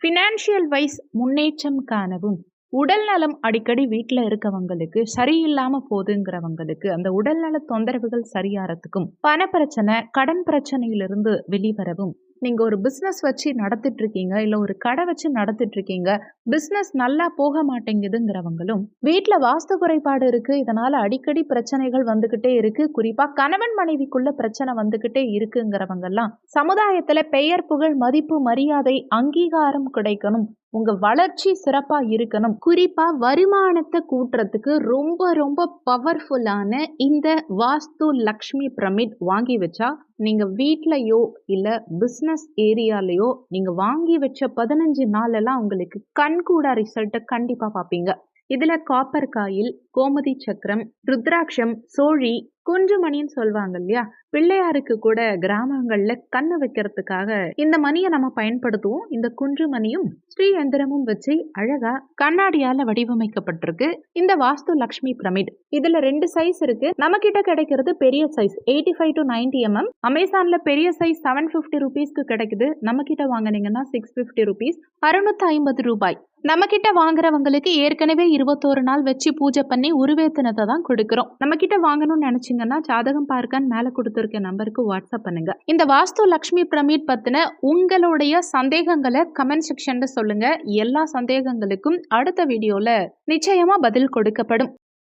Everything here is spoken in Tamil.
ஃபினான்ஷியல் வைஸ் முன்னேற்றம் காணவும். உடல் நலம் அடிக்கடி வீட்டில் இருக்கவங்களுக்கு சரியில்லாமல் போதுங்கிறவங்களுக்கு அந்த உடல்நல தொந்தரவுகள் சரியாகிறதுக்கும் பண பிரச்சனை கடன் பிரச்சனையிலிருந்து வெளிவரவும் நீங்கள் ஒரு பிஸ்னஸ் வச்சு நடத்திட்டுருக்கீங்க இல்லை ஒரு கடை வச்சு நடத்திட்டுருக்கீங்க பிஸ்னஸ் நல்லா போக மாட்டேங்குதுங்கிறவங்களும் வீட்டில் வாஸ்து குறைபாடு இருக்குது இதனால் அடிக்கடி பிரச்சனைகள் வந்துக்கிட்டே இருக்குது குறிப்பாக கணவன் மனைவிக்குள்ள பிரச்சனை வந்துக்கிட்டே இருக்குங்கிறவங்கெல்லாம் சமுதாயத்தில் பெயர் புகழ் மதிப்பு மரியாதை அங்கீகாரம் கிடைக்கணும். உங்க வளர்ச்சி சிறப்பா இருக்கணும். குறிப்பா வருமானத்தை கூட்டுறதுக்கு ரொம்ப ரொம்ப பவர்ஃபுல்லான இந்த வாஸ்து லக்ஷ்மி பிரமிட் வாங்கி வச்சா நீங்க வீட்லயோ இல்ல பிசினஸ் ஏரியாலயோ நீங்க வாங்கி வச்ச பதினஞ்சு நாளெல்லாம் உங்களுக்கு கண்கூடா ரிசல்ட்டை கண்டிப்பா பார்ப்பீங்க இதுல காப்பர் காயில் கோமதி சக்கரம் ருத்ராட்சம் சோழி குஞ்சுமணின்னு சொல்லுவாங்க இல்லையா? பிள்ளையாருக்கு கூட கிராமங்கள்ல கண்ணு வைக்கிறதுக்காக இந்த மணியை நம்ம பயன்படுத்துவோம். இந்த குன்றுமணியும் ஸ்ரீயந்திரமும் ஸ்ரீ எந்திரமும் வச்சு அழகா கண்ணாடியால வடிவமைக்கப்பட்டிருக்கு. இந்த வாஸ்து லக்ஷ்மி பிரமிட். இதுல ரெண்டு சைஸ் இருக்கு. நம்ம கிட்ட கிடைக்கிறது பெரிய size eighty five to ninety mm அமேசான்ல பெரிய சைஸ் செவன் ஃபிஃப்டி ருபீஸ்க்கு கிடைக்குது. நம்ம கிட்ட வாங்குனீங்கன்னா சிக்ஸ் ஃபிஃப்டி ருபீஸ் அறுநூத்தி ஐம்பது ரூபாய். நம்ம கிட்ட வாங்குறவங்களுக்கு ஏற்கனவே இருபத்தோரு நாள் வச்சு பூஜை பண்ணி உருவேத்தினத்தை தான் கொடுக்குறோம். நம்ம கிட்ட வாங்கணும்னு நினச்சிங்கன்னா ஜாதகம் பார்க்கன்னு மேலே கொடுத்துருக்க நம்பருக்கு வாட்ஸ்அப் பண்ணுங்க. இந்த வாஸ்து லக்ஷ்மி பிரமீட் பத்தின உங்களுடைய சந்தேகங்களை கமெண்ட் செக்ஷன்ல சொல்லுங்க. எல்லா சந்தேகங்களுக்கும் அடுத்த வீடியோல நிச்சயமா பதில் கொடுக்கப்படும்.